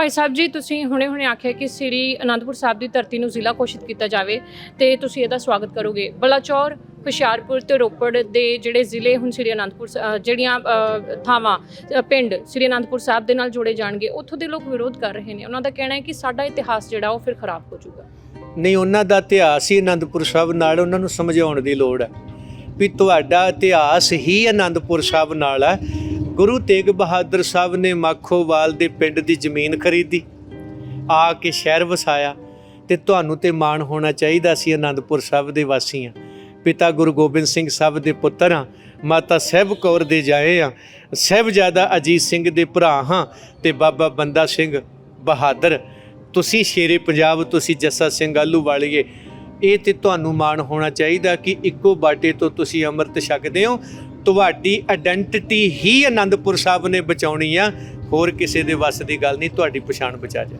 ਭਾਈ ਸਾਹਿਬ ਜੀ, ਤੁਸੀਂ ਹੁਣੇ-ਹੁਣੇ ਆਖਿਆ ਕਿ ਸ੍ਰੀ ਅਨੰਦਪੁਰ ਸਾਹਿਬ ਦੀ ਧਰਤੀ ਨੂੰ ਜ਼ਿਲ੍ਹਾ ਘੋਸ਼ਿਤ ਕੀਤਾ ਜਾਵੇ ਤੇ ਤੁਸੀਂ ਇਹਦਾ ਸਵਾਗਤ ਕਰੋਗੇ। ਬਲਾਚੌਰ, ਹੁਸ਼ਿਆਰਪੁਰ ਤੇ ਰੋਪੜ ਦੇ ਜਿਹੜੇ ਜ਼ਿਲ੍ਹੇ ਹੁਣ ਸ੍ਰੀ ਅਨੰਦਪੁਰ ਜਿਹੜੀਆਂ ਥਾਵਾਂ ਪਿੰਡ ਸ੍ਰੀ ਅਨੰਦਪੁਰ ਸਾਹਿਬ ਦੇ ਨਾਲ ਜੋੜੇ ਜਾਣਗੇ, ਉੱਥੋਂ ਦੇ ਲੋਕ ਵਿਰੋਧ ਕਰ ਰਹੇ ਨੇ। ਉਹਨਾਂ ਦਾ ਕਹਿਣਾ ਹੈ ਕਿ ਸਾਡਾ ਇਤਿਹਾਸ ਜਿਹੜਾ, ਉਹ ਫਿਰ ਖਰਾਬ ਹੋ ਜਾਊਗਾ। ਨਹੀਂ, ਉਹਨਾਂ ਦਾ ਇਤਿਹਾਸ ਹੀ ਅਨੰਦਪੁਰ ਸਾਹਿਬ ਨਾਲ ਉਹਨਾਂ ਨੂੰ ਸਮਝਾਉਣ ਦੀ ਲੋੜ ਹੈ ਵੀ ਤੁਹਾਡਾ ਇਤਿਹਾਸ ਹੀ ਅਨੰਦਪੁਰ ਸਾਹਿਬ ਨਾਲ ਹੈ। ਗੁਰੂ ਤੇਗ ਬਹਾਦਰ ਸਾਹਿਬ ਨੇ ਮਾਖੋਵਾਲ ਦੇ ਪਿੰਡ ਦੀ ਜ਼ਮੀਨ ਖਰੀਦੀ, ਆ ਕੇ ਸ਼ਹਿਰ ਵਸਾਇਆ ਤੇ ਤੁਹਾਨੂੰ ਤੇ ਮਾਣ ਹੋਣਾ ਚਾਹੀਦਾ ਸੀ ਆਨੰਦਪੁਰ ਸਾਹਿਬ ਦੇ ਵਾਸੀ ਹਾਂ ਪਿਤਾ ਗੁਰੂ ਗੋਬਿੰਦ ਸਿੰਘ ਸਾਹਿਬ ਦੇ ਪੁੱਤਰ ਹਾਂ, ਮਾਤਾ ਸਹਿਬ ਕੌਰ ਦੇ ਜਾਏ ਹਾਂ, ਸਾਹਿਬਜ਼ਾਦਾ ਅਜੀਤ ਸਿੰਘ ਦੇ ਭਰਾ ਹਾਂ ਤੇ ਬਾਬਾ ਬੰਦਾ ਸਿੰਘ ਬਹਾਦਰ। ਤੁਸੀਂ ਸ਼ੇਰੇ ਪੰਜਾਬ, ਤੁਸੀਂ ਜੱਸਾ ਸਿੰਘ ਆਲੂ ਵਾਲੀਏ, ਇਹ ਤੇ ਤੁਹਾਨੂੰ ਮਾਣ ਹੋਣਾ ਚਾਹੀਦਾ ਕਿ ਇੱਕੋ ਬਾਟੇ ਤੋਂ ਤੁਸੀਂ ਅੰਮ੍ਰਿਤ ਛਕਦੇ ਹੋ ਤੁਹਾਡੀ ਆਇਡੈਂਟੀਟੀ ਹੀ ਆਨੰਦਪੁਰ ਸਾਹਿਬ ਨੇ ਬਚਾਉਣੀ ਆ। ਹੋਰ ਕਿਸੇ ਦੇ ਵੱਸ ਦੀ ਗੱਲ ਨਹੀਂ, ਤੁਹਾਡੀ ਪਛਾਣ ਬਚਾ ਜਾ।